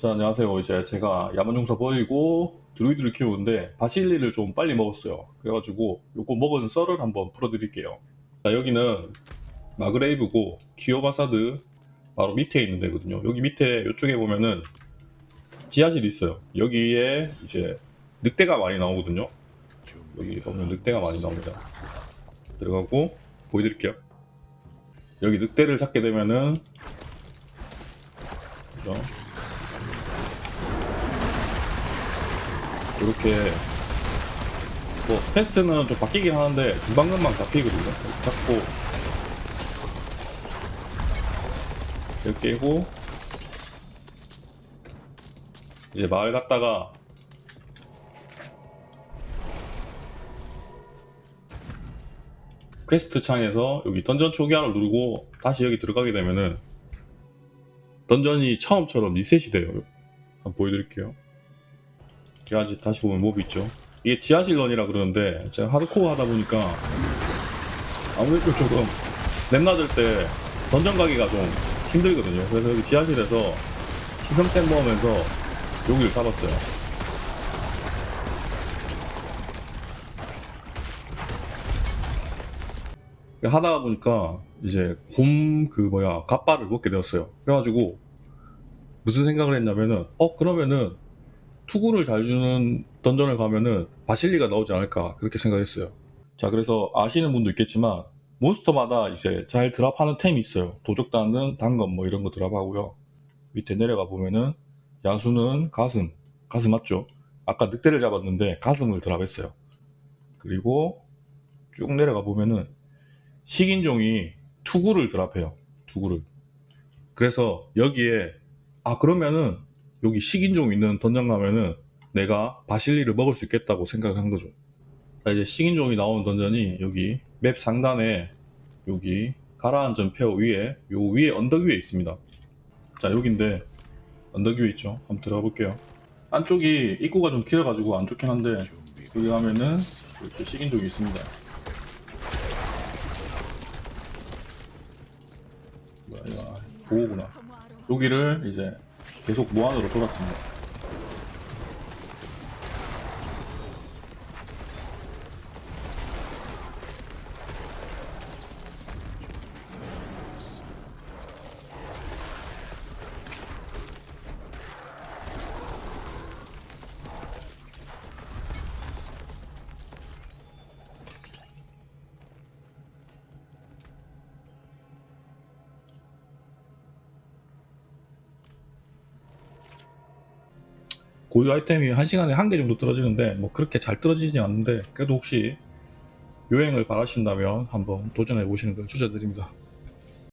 자, 안녕하세요. 이제 제가 야만용사 버리고 드루이드를 키우는데 바실리를 좀 빨리 먹었어요. 그래가지고 요거 먹은 썰을 한번 풀어드릴게요. 자, 여기는 마그레이브고 기어바사드 바로 밑에 있는 데거든요. 여기 밑에 이쪽에 보면은 지하실이 있어요. 여기에 이제 늑대가 많이 나오거든요. 여기 보면 늑대가 많이 나옵니다. 들어가고 보여드릴게요. 여기 늑대를 잡게 되면은 그죠? 이렇게 뭐 테스트는 좀 바뀌긴 하는데 금방금방 잡히거든요. 잡고 이렇게 깨고 이제 마을 갔다가 퀘스트 창에서 여기 던전 초기화를 누르고 다시 여기 들어가게 되면은 던전이 처음처럼 리셋이 돼요. 한번 보여드릴게요. 여기 다시 보면 몹이 있죠. 이게 지하실런이라 그러는데 제가 하드코어 하다 보니까 아무래도 조금 랩나들 때 던전 가기가 좀 힘들거든요. 그래서 여기 지하실에서 시성템 모으면서 여기를 잡았어요. 하다가 보니까 이제 곰 그 뭐야 갓바를 먹게 되었어요. 그래가지고 무슨 생각을 했냐면은 어 그러면은 투구를 잘 주는 던전을 가면은 바실리가 나오지 않을까 그렇게 생각했어요. 자 그래서 아시는 분도 있겠지만 몬스터마다 이제 잘 드랍하는 템이 있어요. 도적단은 단검 뭐 이런 거 드랍하고요. 밑에 내려가 보면은 야수는 가슴 가슴 맞죠? 아까 늑대를 잡았는데 가슴을 드랍했어요. 그리고 쭉 내려가 보면은 식인종이 투구를 드랍해요. 투구를. 그래서 여기에 아 그러면은 여기 식인종 있는 던전 가면은 내가 바실리를 먹을 수 있겠다고 생각한 거죠. 자 이제 식인종이 나오는 던전이 여기 맵 상단에 여기 가라앉은 폐허 위에 요 위에 언덕 위에 있습니다. 자 여기인데 언덕 위에 있죠. 한번 들어가 볼게요. 안쪽이 입구가 좀 길어가지고 안 좋긴 한데 여기 가면은 이렇게 식인종이 있습니다. 뭐야 이거 보호구나. 여기를 이제 계속 무한으로 돌았습니다. 고유 아이템이 한 시간에 한 개 정도 떨어지는데 뭐 그렇게 잘 떨어지진 않는데 그래도 혹시 요행을 바라신다면 한번 도전해 보시는 걸 추천드립니다.